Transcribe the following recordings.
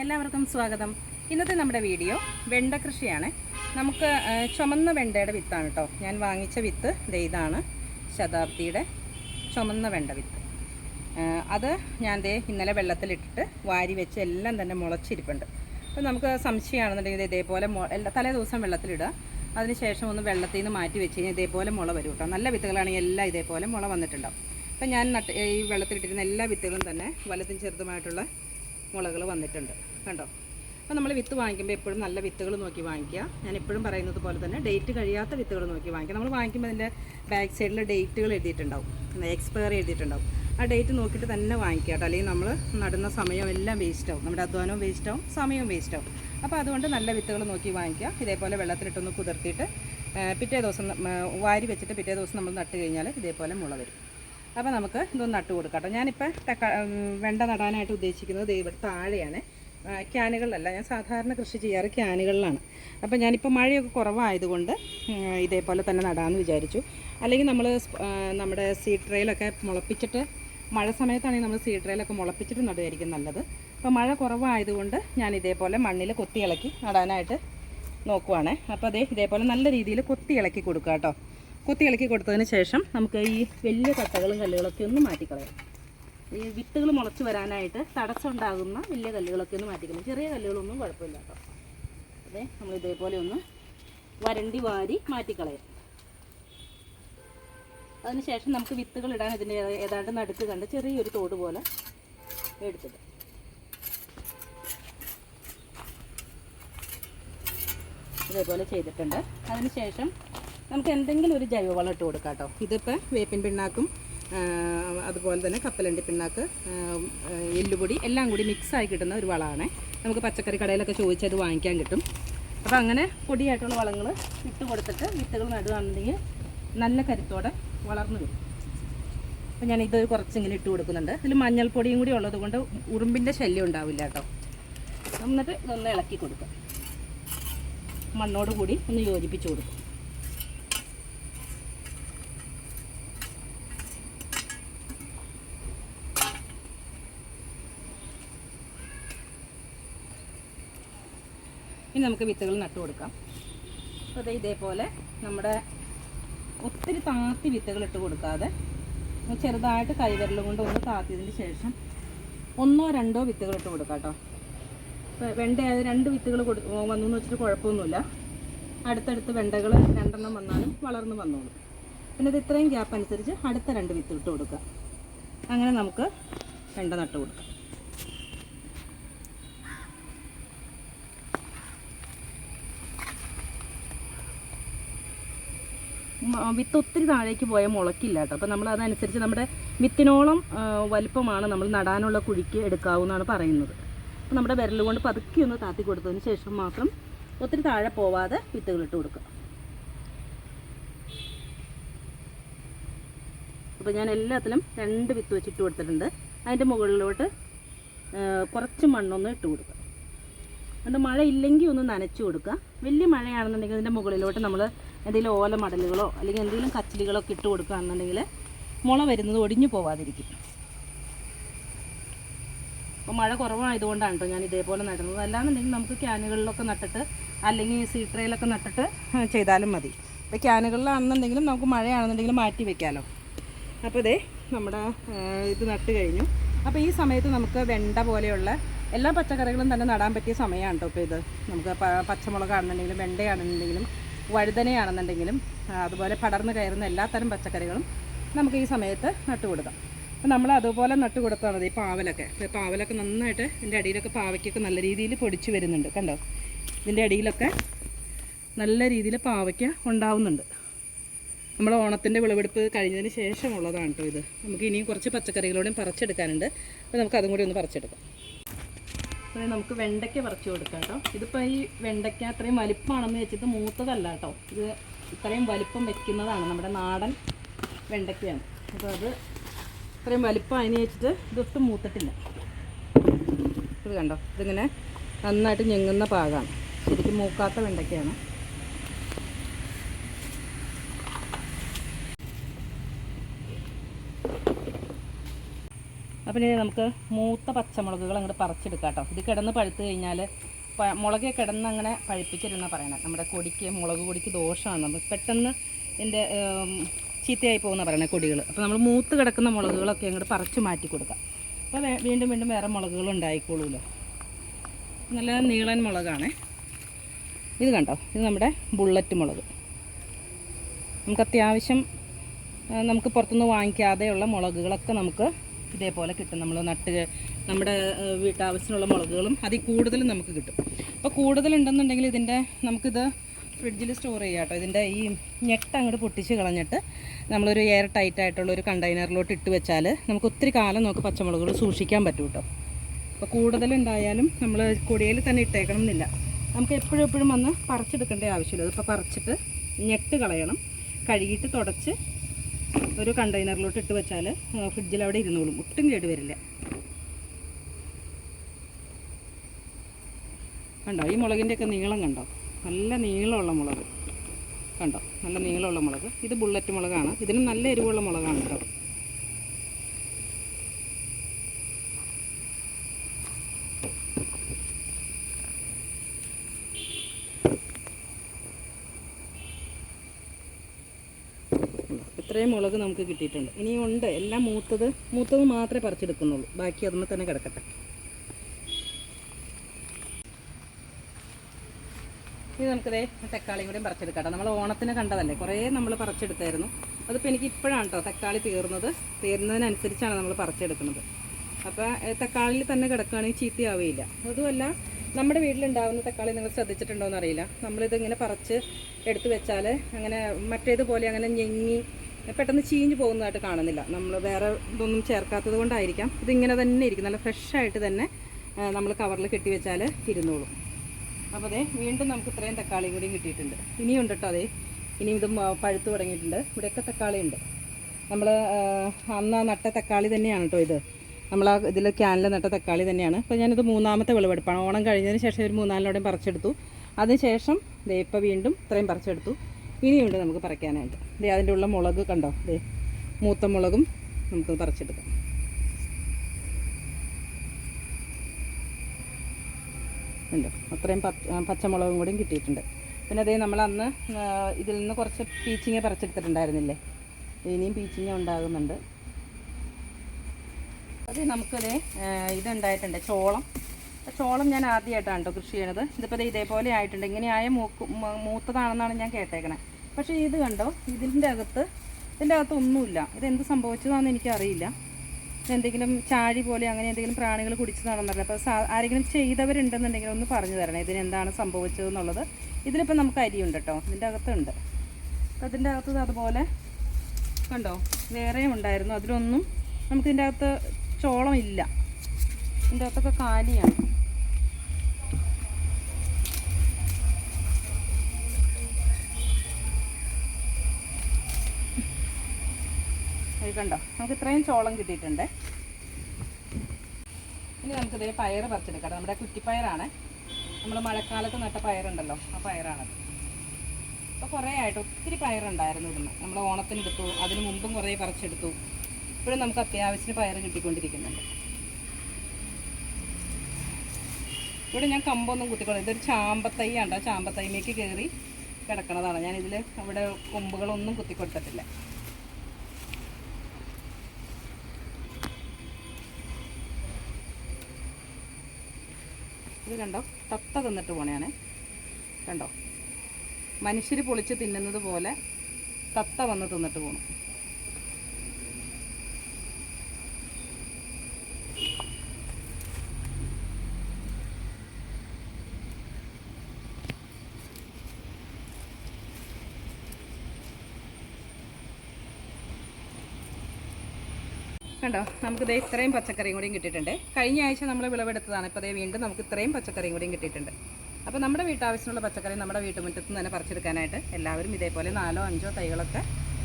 എല്ലാവർക്കും സ്വാഗതം. ഇന്നത്തെ നമ്മുടെ വീഡിയോ വെണ്ട കൃഷിയാണ്. നമുക്ക് ചുമന്ന വെണ്ടയുടെ വിത്താണ് കേട്ടോ ഞാൻ വാങ്ങിച്ച വിത്ത് ദേ ഇതാണ് ശതാബ്ദിയുടെ ചുമന്ന വെണ്ട വിത്ത്. അത് ഞാൻ ദേ ഇന്നലെ വെള്ളത്തിലിട്ടിട്ട് വാരി വെച്ച് എല്ലാം തന്നെ മുളച്ചിരിപ്പുണ്ട്. അപ്പോൾ നമുക്ക് സംശയമാണെന്നുണ്ടെങ്കിൽ ഇതേപോലെ തലേ ദിവസം വെള്ളത്തിലിടുക. അതിനുശേഷം ഒന്ന് വെള്ളത്തിൽ നിന്ന് മാറ്റി വെച്ച് കഴിഞ്ഞാൽ ഇതേപോലെ മുള വരും കേട്ടോ നല്ല വിത്തുകളാണെങ്കിൽ എല്ലാം ഇതേപോലെ മുള വന്നിട്ടുണ്ടാവും. അപ്പം ഞാൻ നട്ട് ഈ വെള്ളത്തിലിട്ടിരുന്ന എല്ലാ വിത്തുകളും തന്നെ വലുതും ചെറുതുമായിട്ടുള്ള മുളകൾ വന്നിട്ടുണ്ട്. കണ്ടോ? അപ്പോൾ നമ്മൾ വിത്ത് വാങ്ങിക്കുമ്പോൾ എപ്പോഴും നല്ല വിത്തുകൾ നോക്കി വാങ്ങിക്കുക. ഞാൻ എപ്പോഴും പറയുന്നത് പോലെ തന്നെ ഡേറ്റ് കഴിയാത്ത വിത്തുകൾ നോക്കി വാങ്ങിക്കുക. നമ്മൾ വാങ്ങിക്കുമ്പോൾ അതിന്റെ ബാക്ക് സൈഡിൽ ഡേറ്റുകൾ എഴുതിയിട്ടുണ്ടാവും. എക്സ്പയർ എഴുതിയിട്ടുണ്ടാവും. ആ ഡേറ്റ് നോക്കിയിട്ട് തന്നെ വാങ്ങിക്കുക കേട്ടോ. അല്ലെങ്കിൽ നമ്മൾ നടുന്ന സമയം എല്ലാം വേസ്റ്റ് ആവും. നമ്മുടെ അധ്വാനവും വേസ്റ്റ് ആവും. സമയവും വേസ്റ്റ് ആവും. അപ്പോൾ അതുകൊണ്ട് നല്ല വിത്തുകൾ നോക്കി വാങ്ങിക്കുക. ഇതേപോലെ വെള്ളത്തിലിട്ടൊന്ന് കുതിർത്തിയിട്ട് പിറ്റേ ദിവസം വാരി വെച്ചിട്ട് പിറ്റേ ദിവസം നമ്മൾ നട്ട് കഴിഞ്ഞാൽ ഇതേപോലെ മുള വരും. അപ്പോൾ നമുക്ക് ഇതൊന്ന് നട്ട് കൊടുക്കാം ഞാനിപ്പോൾ തക്ക വെണ്ട നടാനായിട്ട് ഉദ്ദേശിക്കുന്നത് ദേ ഇവിടെ താഴെയാണ്. ക്യാനുകളിലല്ല ഞാൻ സാധാരണ കൃഷി ചെയ്യാറ് ക്യാനുകളിലാണ്. അപ്പോൾ ഞാനിപ്പോൾ മഴയൊക്കെ കുറവായതുകൊണ്ട് ഇതേപോലെ തന്നെ നടാമെന്ന് വിചാരിച്ചു. അല്ലെങ്കിൽ നമ്മൾ നമ്മുടെ സീഡ് ട്രെയിലൊക്കെ മുളപ്പിച്ചിട്ട് മഴ സമയത്താണെങ്കിൽ നമ്മൾ സീഡ് ട്രെയിലൊക്കെ മുളപ്പിച്ചിട്ട് നടുകയായിരിക്കും നല്ലത്. അപ്പോൾ മഴ കുറവായതുകൊണ്ട് ഞാൻ ഇതേപോലെ മണ്ണിൽ കൊത്തി ഇളക്കി നടാനായിട്ട് നോക്കുവാണേ. അപ്പോൾ അതേ ഇതേപോലെ നല്ല രീതിയിൽ കൊത്തി ഇളക്കി കൊടുക്കുക കേട്ടോ കൊത്തി ഇളക്കി കൊടുത്തതിന് ശേഷം നമുക്ക് ഈ വലിയ കട്ടകളും കല്ലുകളൊക്കെ ഒന്ന് മാറ്റിക്കളയാം. ഈ വിത്തുകൾ മുളച്ച് വരാനായിട്ട് തടസ്സമുണ്ടാകുന്ന വലിയ കല്ലുകളൊക്കെ ഒന്ന് മാറ്റിക്കളയും. ചെറിയ കല്ലുകളൊന്നും കുഴപ്പമില്ല കേട്ടോ. അതെ നമ്മൾ ഇതേപോലെ ഒന്ന് വരണ്ടി വാരി മാറ്റിക്കളയാം. അതിനുശേഷം നമുക്ക് വിത്തുകൾ ഇടാൻ ഇതിന്റെ ഏതാണ്ട് നടുക്ക് കണ്ട് ചെറിയൊരു തോട് പോലെ എടുത്തിട്ട് ഇതേപോലെ ചെയ്തിട്ടുണ്ട്. അതിനുശേഷം നമുക്ക് എന്തെങ്കിലും ഒരു ജൈവവളം ഇട്ട് കൊടുക്കാം കേട്ടോ ഇതിപ്പോൾ വേപ്പിൻ പിണ്ണാക്കും അതുപോലെ തന്നെ കപ്പലണ്ടി പിണ്ണാക്ക് എല്ലുപൊടി എല്ലാം കൂടി മിക്സായി കിട്ടുന്ന ഒരു വളമാണ്. നമുക്ക് പച്ചക്കറി കടയിലൊക്കെ ചോദിച്ചാൽ അത് വാങ്ങിക്കാൻ കിട്ടും. അപ്പോൾ അങ്ങനെ പൊടിയായിട്ടുള്ള വളങ്ങൾ ഇട്ട് കൊടുത്തിട്ട് വിത്തുകൾ നടുകയാണെന്നുണ്ടെങ്കിൽ നല്ല കരുത്തോടെ വളർന്നു വരും. അപ്പോൾ ഞാൻ ഇത് കുറച്ചിങ്ങനെ ഇട്ട് കൊടുക്കുന്നുണ്ട്. ഇതിൽ മഞ്ഞൾപ്പൊടിയും കൂടി ഉള്ളത് കൊണ്ട് ഉറുമ്പിന്റെ ശല്യം ഉണ്ടാവില്ല കേട്ടോ. എന്നിട്ട് ഇതൊന്ന് ഇളക്കി കൊടുക്കാം. മണ്ണോട് കൂടി ഒന്ന് യോജിപ്പിച്ച് കൊടുക്കും. ഇനി നമുക്ക് വിത്തുകൾ നട്ടു കൊടുക്കാം. അപ്പോൾ അതേ ഇതേപോലെ നമ്മുടെ ഒത്തിരി താത്തി വിത്തുകൾ ഇട്ട് കൊടുക്കാതെ ചെറുതായിട്ട് കൈവിരൽ കൊണ്ട് ഒന്ന് താത്തിയതിന് ശേഷം ഒന്നോ രണ്ടോ വിത്തുകൾ ഇട്ട് കൊടുക്കാം കേട്ടോ. ഇപ്പോൾ വെണ്ട രണ്ട് വിത്തുകൾ കൊടു വന്നു എന്ന് വെച്ചിട്ട് കുഴപ്പമൊന്നുമില്ല. അടുത്തടുത്ത് വെണ്ടകൾ രണ്ടെണ്ണം വന്നാലും വളർന്നു വന്നോളും. പിന്നെ ഇത് ഇത്രയും ഗ്യാപ്പ് അനുസരിച്ച് അടുത്ത രണ്ട് വിത്ത് ഇട്ട് കൊടുക്കുക അങ്ങനെ നമുക്ക് വെണ്ട നട്ട് കൊടുക്കാം. വിത്ത് ഒത്തിരി താഴേക്ക് പോയാൽ മുളക്കില്ല കേട്ടോ. അപ്പോൾ നമ്മൾ അതനുസരിച്ച് നമ്മുടെ വിത്തിനോളം വലുപ്പമാണ് വലിപ്പമാണ് നമ്മൾ നടാനുള്ള കുഴിക്ക് എടുക്കാവുന്നതാണ് പറയുന്നത്. അപ്പോൾ നമ്മുടെ വിരൽ കൊണ്ട് പതുക്കി ഒന്ന് താത്തി കൊടുത്തതിന് ശേഷം മാത്രം ഒത്തിരി താഴെ പോവാതെ വിത്തുകൾ ഇട്ട് കൊടുക്കുക. അപ്പോൾ ഞാൻ എല്ലാത്തിലും രണ്ട് വിത്ത് വെച്ചിട്ട് കൊടുത്തിട്ടുണ്ട്. അതിന്റെ മുകളിലോട്ട് കുറച്ച് മണ്ണൊന്ന് ഇട്ട് കൊടുക്കുക. അതുകൊണ്ട് മഴ ഇല്ലെങ്കിൽ ഒന്ന് നനച്ചു കൊടുക്കുക. വലിയ മഴയാണെന്നുണ്ടെങ്കിൽ അതിന്റെ മുകളിലോട്ട് നമ്മൾ എന്തെങ്കിലും ഓല മടലുകളോ അല്ലെങ്കിൽ എന്തെങ്കിലും കച്ചിലുകളോ ഇട്ട് കൊടുക്കുകയാണെന്നുണ്ടെങ്കിൽ മുള വരുന്നത് ഒടിഞ്ഞു പോവാതിരിക്കും. അപ്പോൾ മഴ കുറവായതുകൊണ്ടാണ് കേട്ടോ ഞാൻ ഇതേപോലെ നടുന്നത്. അല്ലാന്നുണ്ടെങ്കിൽ നമുക്ക് ക്യാനുകളിലൊക്കെ നട്ടിട്ട് അല്ലെങ്കിൽ സീട്രയിലൊക്കെ നട്ടിട്ട് ചെയ്താലും മതി. അപ്പോൾ ക്യാനുകളിലാണെന്നുണ്ടെങ്കിലും നമുക്ക് മഴയാണെന്നുണ്ടെങ്കിലും മാറ്റി വെക്കാമല്ലോ അപ്പോൾ ഇതേ നമ്മുടെ ഇത് നട്ട് കഴിഞ്ഞു. അപ്പോൾ ഈ സമയത്ത് നമുക്ക് വെണ്ട പോലെയുള്ള എല്ലാ പച്ചക്കറികളും തന്നെ നടാൻ പറ്റിയ സമയമാണ് കേട്ടോ ഇപ്പോൾ ഇത്. നമുക്ക് പച്ചമുളകാണെന്നുണ്ടെങ്കിലും വെണ്ടയാണെന്നുണ്ടെങ്കിലും വഴുതനയാണെന്നുണ്ടെങ്കിലും അതുപോലെ പടർന്നു കയറുന്ന എല്ലാ തരം പച്ചക്കറികളും നമുക്ക് ഈ സമയത്ത് നട്ട് കൊടുക്കാം അപ്പോൾ നമ്മൾ അതുപോലെ നട്ട് കൊടുത്താൽ മതി പാവലൊക്കെ. ഇപ്പോൾ പാവലൊക്കെ നന്നായിട്ട് ഇതിന്റെ അടിയിലൊക്കെ പാവയ്ക്കൊക്കെ നല്ല രീതിയിൽ പൊടിച്ച് വരുന്നുണ്ട്. കണ്ടോ? ഇതിന്റെ അടിയിലൊക്കെ നല്ല രീതിയിൽ പാവയ്ക്ക ഉണ്ടാവുന്നുണ്ട്. നമ്മൾ ഓണത്തിന്റെ വിളവെടുപ്പ് കഴിഞ്ഞതിന് ശേഷമുള്ളതാണ് കേട്ടോ ഇത്. നമുക്ക് ഇനിയും കുറച്ച് പച്ചക്കറികളോടെയും പറിച്ചെടുക്കാനുണ്ട്. അപ്പോൾ നമുക്ക് അതും കൂടി ഒന്ന് പറിച്ചെടുക്കാം. അപ്പോൾ നമുക്ക് വെണ്ടയ്ക്ക പറിച്ചു കൊടുക്കാം കേട്ടോ. ഇതിപ്പോൾ ഈ വെണ്ടയ്ക്ക അത്രയും വലിപ്പമാണെന്ന് വെച്ചിട്ട് മൂത്തതല്ല കേട്ടോ. ഇത് ഇത്രയും വലിപ്പം വെക്കുന്നതാണ് നമ്മുടെ നാടൻ വെണ്ടയ്ക്കയാണ്. അപ്പോൾ അത് ഇത്രയും വലിപ്പം അതിന് വെച്ചിട്ട് ഇതൊട്ടും മൂത്തിട്ടില്ല. ഇത് കണ്ടോ? ഇതിങ്ങനെ നന്നായിട്ട് ഞെങ്ങുന്ന പാകമാണ് ശരിക്കും മൂക്കാത്ത വെണ്ടയ്ക്കയാണ്. അപ്പം ഇനി നമുക്ക് മൂത്ത പച്ചമുളകുകൾ അങ്ങോട്ട് പറിച്ചെടുക്കാം കേട്ടോ. ഇത് കിടന്ന് പഴുത്ത് കഴിഞ്ഞാൽ മുളക് കിടന്ന് അങ്ങനെ പഴുപ്പിക്കരുതെന്നാണ് പറയണത് നമ്മുടെ കൊടിക്ക് മുളക് കൊടിക്ക് ദോഷമാണ്. നമ്മൾ പെട്ടെന്ന് ഇതിന്റെ ചീത്തയായി പോകുന്ന പറയണത് കൊടികൾ. അപ്പോൾ നമ്മൾ മൂത്ത് കിടക്കുന്ന മുളകുകളൊക്കെ അങ്ങോട്ട് പറിച്ച് മാറ്റി കൊടുക്കാം. അപ്പോൾ വീണ്ടും വീണ്ടും വേറെ മുളകുകൾ ഉണ്ടായിക്കോളൂല്ലോ നല്ല നീളൻ മുളകാണ്. ഇത് കണ്ടോ? ഇത് നമ്മുടെ ബുള്ളറ്റ് മുളക്. നമുക്ക് അത്യാവശ്യം നമുക്ക് പുറത്തുനിന്ന് വാങ്ങിക്കാതെയുള്ള മുളകുകളൊക്കെ നമുക്ക് ഇതേപോലെ കിട്ടും. നമ്മൾ നട്ട് നമ്മുടെ വീട്ടാവശ്യത്തിനുള്ള മുളകുകളും അതിൽ കൂടുതലും നമുക്ക് കിട്ടും. അപ്പോൾ കൂടുതലുണ്ടെന്നുണ്ടെങ്കിൽ ഇതിന്റെ നമുക്കിത് ഫ്രിഡ്ജിൽ സ്റ്റോർ ചെയ്യാം കേട്ടോ. ഇതിന്റെ ഈ ഞെട്ട് അങ്ങോട്ട് പൊട്ടിച്ച് കളഞ്ഞിട്ട് നമ്മളൊരു എയർ ടൈറ്റ് ആയിട്ടുള്ള ഒരു കണ്ടെയ്നറിലോട്ട് ഇട്ട് വെച്ചാൽ നമുക്ക് ഒത്തിരി കാലം നമുക്ക് പച്ചമുളകുകൾ സൂക്ഷിക്കാൻ പറ്റും കേട്ടോ. അപ്പോൾ കൂടുതലുണ്ടായാലും നമ്മൾ കൊടിയിൽ തന്നെ ഇട്ടേക്കണം എന്നില്ല. നമുക്ക് എപ്പോഴും എപ്പോഴും വന്ന് പറിച്ചെടുക്കേണ്ട ആവശ്യമില്ല. അതിപ്പോൾ പറിച്ചിട്ട് ഞെട്ട് കളയണം. കഴുകിയിട്ട് തുടച്ച് ഒരു കണ്ടെയ്നറിലോട്ട് ഇട്ട് വെച്ചാൽ ഫ്രിഡ്ജിൽ അവിടെ ഇരുന്നോളും. ഒട്ടും കേട് വരില്ല. കണ്ടോ? ഈ മുളകിന്റെയൊക്കെ നീളം കണ്ടോ? നല്ല നീളമുള്ള മുളക്. കണ്ടോ? നല്ല നീളമുള്ള മുളക്. ഇത് ബുള്ളറ്റ് മുളകാണ്. ഇതിന് നല്ല എരിവുള്ള മുളകാണ് കേട്ടോ. ഇത്രയും മുളക് നമുക്ക് കിട്ടിയിട്ടുണ്ട്. ഇനി ഉണ്ട്. എല്ലാം മൂത്തത് മൂത്തത് മാത്രമേ പറിച്ചെടുക്കുന്നുള്ളൂ. ബാക്കി അതിന് തന്നെ കിടക്കട്ടെ. ഇനി നമുക്കിതേ തക്കാളിയും കൂടി പറിച്ചെടുക്കാം നമ്മൾ ഓണത്തിന് കണ്ടതല്ലേ? കുറേ നമ്മൾ പറിച്ചെടുത്തായിരുന്നു. അതിപ്പോൾ എനിക്ക് ഇപ്പോഴാണ് കേട്ടോ തക്കാളി തീർന്നത്. തീർന്നതിനനുസരിച്ചാണ് നമ്മൾ പറിച്ചെടുക്കുന്നത്. അപ്പോൾ തക്കാളിയിൽ തന്നെ കിടക്കുകയാണെങ്കിൽ ചീത്തയാവുകയില്ല. അതുമല്ല നമ്മുടെ വീട്ടിലുണ്ടാകുന്ന തക്കാളി നിങ്ങൾ ശ്രദ്ധിച്ചിട്ടുണ്ടോ എന്നറിയില്ല നമ്മളിതിങ്ങനെ പറിച്ച് എടുത്തു വെച്ചാൽ അങ്ങനെ മറ്റേതുപോലെ അങ്ങനെ ഞെങ്ങി പെട്ടെന്ന് ചീഞ്ഞ് പോകുന്നതായിട്ട് കാണുന്നില്ല. നമ്മൾ വേറെ ഇതൊന്നും ചേർക്കാത്തത് കൊണ്ടായിരിക്കാം. ഇതിങ്ങനെ തന്നെ ഇരിക്കും. നല്ല ഫ്രഷായിട്ട് തന്നെ നമ്മൾ കവറിൽ കെട്ടി വെച്ചാൽ ഇരുന്നോളും. അപ്പോൾ അതെ വീണ്ടും നമുക്ക് ഇത്രയും തക്കാളിയും കൂടിയും കിട്ടിയിട്ടുണ്ട്. ഇനിയുണ്ട് കേട്ടോ അതെ ഇനിയും ഇത് പഴുത്ത് തുടങ്ങിയിട്ടുണ്ട്. ഇവിടെയൊക്കെ തക്കാളി ഉണ്ട്. നമ്മൾ അന്ന് നട്ട തക്കാളി തന്നെയാണ് കേട്ടോ ഇത്. നമ്മൾ ആ ഇതിൽ ക്യാനിൽ നട്ട തക്കാളി തന്നെയാണ്. അപ്പോൾ ഞാനിത് മൂന്നാമത്തെ വിളവെടുപ്പാണ്. ഓണം കഴിഞ്ഞതിന് ശേഷം ഒരു മൂന്നാലിനോടെയും പറിച്ചെടുത്തു. അതിനുശേഷം ദേ ഇപ്പോൾ വീണ്ടും ഇത്രയും പറിച്ചെടുത്തു. ഇനിയുണ്ട് നമുക്ക് പറിക്കാനായിട്ട്. ദേ അതിന്റെ ഉള്ള മുളക് കണ്ടോ? ദേ മൂത്ത മുളകും നമുക്ക് പറിച്ചെടുക്കാം. ഉണ്ട് അത്രയും പച്ചമുളകും കൂടിയും കിട്ടിയിട്ടുണ്ട്. പിന്നെ അതേ നമ്മൾ അന്ന് ഇതിൽ നിന്ന് കുറച്ച് പീച്ചിങ്ങ പറിച്ചെടുത്തിട്ടുണ്ടായിരുന്നില്ലേ? ഇനിയും പീച്ചിങ്ങ ഉണ്ടാകുന്നുണ്ട്. അത് നമുക്കതേ ഇതുണ്ടായിട്ടുണ്ട് ചോളം. ചോളം ഞാൻ ആദ്യമായിട്ടാണ് കേട്ടോ കൃഷി ചെയ്യണത്. ഇതിപ്പോൾ ഇതേപോലെ ആയിട്ടുണ്ട്. ഇങ്ങനെയായ മൂക്ക് മൂത്തതാണെന്നാണ് ഞാൻ കേട്ടേക്കണേ. പക്ഷേ ഇത് കണ്ടോ? ഇതിന്റെ അകത്ത് ഇതിന്റെ അകത്ത് ഒന്നുമില്ല. ഇതെന്ത് സംഭവിച്ചതാണെന്ന് എനിക്കറിയില്ല. എന്തെങ്കിലും ചാഴി പോലെ അങ്ങനെ എന്തെങ്കിലും പ്രാണികൾ കുടിച്ചതാണെന്നറിയില്ല അപ്പോൾ ആരെങ്കിലും ചെയ്തവരുണ്ടെന്നുണ്ടെങ്കിൽ ഒന്ന് പറഞ്ഞു തരണേ. ഇതിനെന്താണ് സംഭവിച്ചത് എന്നുള്ളത് ഇതിലിപ്പോൾ നമുക്ക് അരിയുണ്ട് കേട്ടോ. ഇതിന്റെ അകത്തുണ്ട്. അപ്പോൾ ഇതിന്റെ അകത്ത് അതുപോലെ കണ്ടോ? വേറെയും ഉണ്ടായിരുന്നു. അതിലൊന്നും നമുക്കിതിന്റെ അകത്ത് ചോളം ഇല്ല. ഇതിന്റെ അകത്തൊക്കെ കാലിയാണ്. കണ്ടോ? നമുക്ക് ഇത്രയും ചോളം കിട്ടിയിട്ടുണ്ട്. ഇനി നമുക്കിതേ പയർ പറിച്ചെടുക്കാം. നമ്മുടെ കുറ്റിപ്പയറാണ്. നമ്മൾ മഴക്കാലത്ത് നട്ട പയറുണ്ടല്ലോ ആ പയറാണത്. അപ്പോൾ കുറേ ആയിട്ട് ഒത്തിരി പയറുണ്ടായിരുന്നു ഇവിടുന്ന്. നമ്മൾ ഓണത്തിന് എടുത്തു അതിന് മുമ്പും കുറേ പറിച്ചെടുത്തു. ഇപ്പോഴും നമുക്ക് അത്യാവശ്യത്തിന് പയർ കിട്ടിക്കൊണ്ടിരിക്കുന്നുണ്ട്. ഇവിടെ ഞാൻ കമ്പൊന്നും കുത്തിക്കൊള്ളു ഇതൊരു ചാമ്പത്തൈയാണ്? ആ ചാമ്പത്തൈമേക്ക് കയറി കിടക്കണതാണ്. ഞാനിതിൽ അവിടെ കൊമ്പുകളൊന്നും കുത്തിക്കൊടുത്തിട്ടില്ല. ഇത് കണ്ടോ? തത്ത തിന്നിട്ട് പോണയാണ്. കണ്ടോ? മനുഷ്യർ പൊളിച്ച് തിന്നുന്നത് പോലെ തത്ത വന്ന് തിന്നിട്ട് പോണു. കണ്ടോ നമുക്ക് ദേ ഇത്രയും പച്ചക്കറിയും കൂടിയും കിട്ടിയിട്ടുണ്ട്. കഴിഞ്ഞ ആഴ്ച നമ്മൾ വിളവെടുത്തതാണ്. ഇപ്പോൾ ദേ വീണ്ടും നമുക്ക് ഇത്രയും പച്ചക്കറിയും കൂടിയും കിട്ടിയിട്ടുണ്ട്. അപ്പോൾ നമ്മുടെ വീട്ടാവശ്യത്തിനുള്ള പച്ചക്കറി നമ്മുടെ വീട്ടുമുറ്റത്ത് നിന്ന് തന്നെ പറിച്ചെടുക്കാനായിട്ട് എല്ലാവരും ഇതേപോലെ നാലോ അഞ്ചോ തൈകളൊക്കെ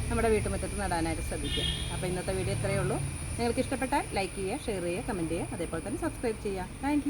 നമ്മുടെ വീട്ടുമുറ്റത്ത് നടാനായിട്ട് ശ്രദ്ധിക്കുക. അപ്പോൾ ഇന്നത്തെ വീഡിയോ ഇത്രയേ ഉള്ളൂ. നിങ്ങൾക്ക് ഇഷ്ടപ്പെട്ടാൽ ലൈക്ക് ചെയ്യുക ഷെയർ ചെയ്യുക കമന്റ് ചെയ്യുക. അതേപോലെ തന്നെ സബ്സ്ക്രൈബ് ചെയ്യുക. താങ്ക്